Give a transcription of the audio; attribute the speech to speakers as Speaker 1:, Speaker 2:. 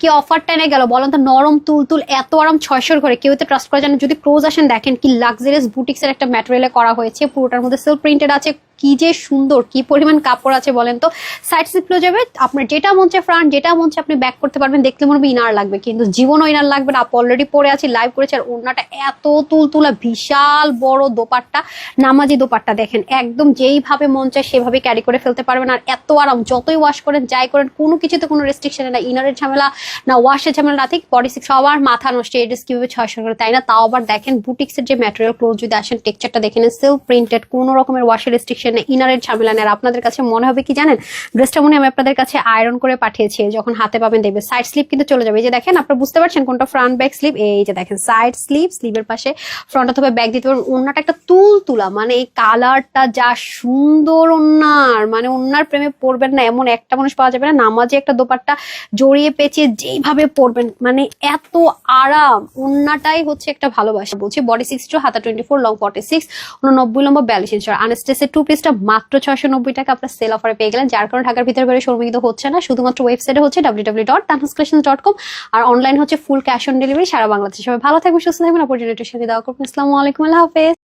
Speaker 1: কি অফারটা এনে গেল? বলেন তো নরম তুল তুল এত আরাম ছয়শোর ঘরে। কেউ তো ট্রাস্ট করা যায় না যদি ক্লোজ আসেন, দেখেন কি লাক্সারিয়াস বুটিক্সের একটা ম্যাটেরিয়ালে করা হয়েছে। পুরোটার মধ্যে সেলফ প্রিন্টেড আছে কি যে সুন্দর, কি পরিমাণ কাপড় আছে বলেন তো। সাইড সিপলো যাবে, আপনার যেটা মন চায় ফ্রন্ট যেটা মন আপনি ব্যাক করতে পারবেন। দেখলে মনে হবে ইনার লাগবে, কিন্তু জীবনও ইনার লাগবে না। আপ অলরেডি পরে আছি লাইভ করেছে, আর ওড়নাটা এত তুলতুলা, বিশাল বড় দোপাট্টা, নামাজি দোপাট্টা দেখেন। একদম যেইভাবে মন চায় সেভাবে ক্যারি করে ফেলতে পারবেন। আর এত আরাম, যতই ওয়াশ করেন, যাই করেন, কোনো কিছুতে কোনো রেস্ট্রিকশন না। ইনারের ঝামেলা না ওয়াশের ঝামেলা না, ঠিক বডি সিক্স সবার মাথা নষ্ট, এই ড্রেস কীভাবে ছয়শো করে, তাই না? তাও আবার দেখেন বুটিক্সের যে ম্যাটেরিয়াল ক্লোথ যদি আসেন টেক্সচারটা দেখেন সেলফ প্রিন্টেড কোনো রকমের ওয়াশের রেস্ট্রিকশন নেই ইনারের ঝামেলা আর আপনাদের কাছে মনে হবে কি জানেন? ড্রেসটা মনে আমি আপনাদের কাছে আয়রন করে পাঠিয়েছি, যখন হাতে পাবেন দেখবে সাইড স্লিপ কিন্তু চলে যাবে। এই যে দেখেন, আপনারা বুঝতে পারছেন কোনটা ফ্রন্ট ব্যাক স্লিপ এই যে দেখেন সাইড স্লিপ স্লিপের পাশে ফ্রন্ট অথবা ব্যাক দিতে পারবেন। ওনাটা একটা তুল তুলা মানে এই কালারটা যা সুন্দর ওনার মানে ওনার প্রেমে পড়বেন না, এমন একটা মানুষ পাওয়া যাবে না, নামাজে একটা দোপাট্টা জড়িয়ে পেঁচিয়ে যেইভাবে পরবেন মানে এত আরাম। ওন্নাটাই হচ্ছে একটা ভালোবাসা। বলছি বডি সিক্স টু হাতা twenty four long forty six উননব্বই লম্বা বিয়াল্লিশ ইঞ্চ আনস্টেসের টু পিসটা মাত্র ছয়শো নব্বই টাকা আপনার সেল অফারে পেয়ে গেলেন। যার কারণে ঢাকার ভিতরে বাইরে শোরুমে হচ্ছে না। শুধুমাত্র ওয়েবসাইটে হচ্ছে W W dot dot com আর অনলাইন হচ্ছে ফুল ক্যাশ অন ডেলিভারি সারা বাংলাদেশে। সবাই ভালো থাকবেন, সুস্থ থাকবেন। অপরচুনিটির সাথে দেওয়া করবেন। আলাইকুম, আল্লাহ হাফেজ।